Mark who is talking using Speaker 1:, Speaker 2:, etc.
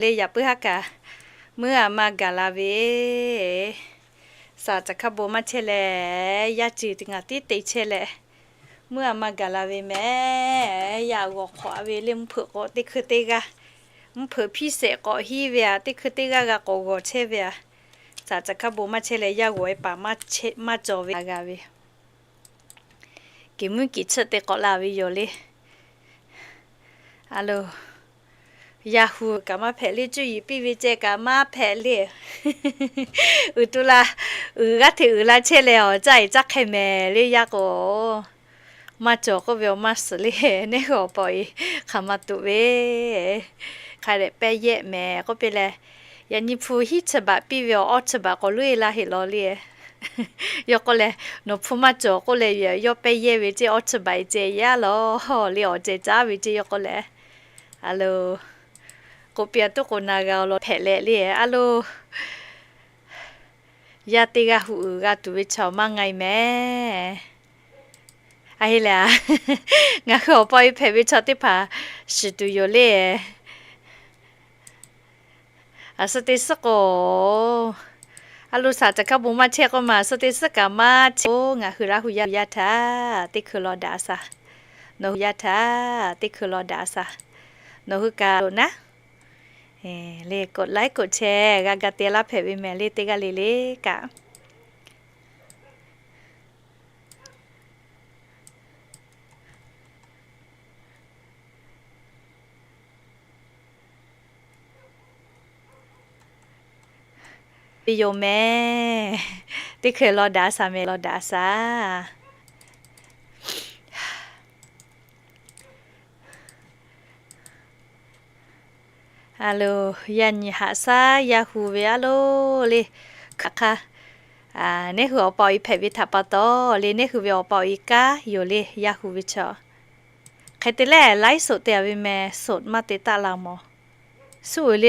Speaker 1: เลยอยาเพื่อกะเมื่อมากาลาเวสาจะขบมาเชเลยาจืดงาติติเชลเลเมื่อมากาลาเวแม่อยากอกขอเวเลมเผือกติคือติกะมเผือพี่เสกอฮีเวียติคือติกะกะกอเชเวียสาจะขบมาเชเลยากวยปามาเชมาจอเวกาเวกิมุกิเชติกอลาเวโยเลฮัลโหล ยาฟูกามาแผลิจุยปีวิเจกามาแผลิอุตุลาอือก็ถือลาเชเลวใจจักให้แม่เลยยากโอมาจอก็เวลมาสเลยเนขอปอยขามาตุเวใครได้แปเยะแม่ก็เป็นแลยันยิพูฮิฉบะปีเวลออฉบะก็ลุยละเหลอเลยยก็เลยนูพูมาจอก็เลยยอไปเยเวเจออฉบะเจยะลอเลียวเจจ้าเวเจยก็เลยฮัลโหล စာနိုရတာတိခလောဒါစာနိုဟကာနာ အဲလေกดไลค์กดแชร์กากะเตละเผวิแม่เลเตกะเลเลกะปิโยแม่ติเคยรอดาซาเมรอดาซา ฮัลโหลยันยหาซายาฮู เวอโลเลค่ะค่ะอ่าเนี่ยคือเอาปอยเพวิทัปโตเลเนี่ยคือเอา ဟယ်လိုယန်နီဟာဆာယာဟူဝေအလိုလေခခအာနေဟူအပေါ်ဤဖက်ဝိထပတော့လေနေဟူဝေအပေါ်ဤကာယိုလေယာဟူဝိချောခဲတလဲလိုက်ဆိုတဲ့ဝိမဲဆိုမတေတလာမောဆူလေ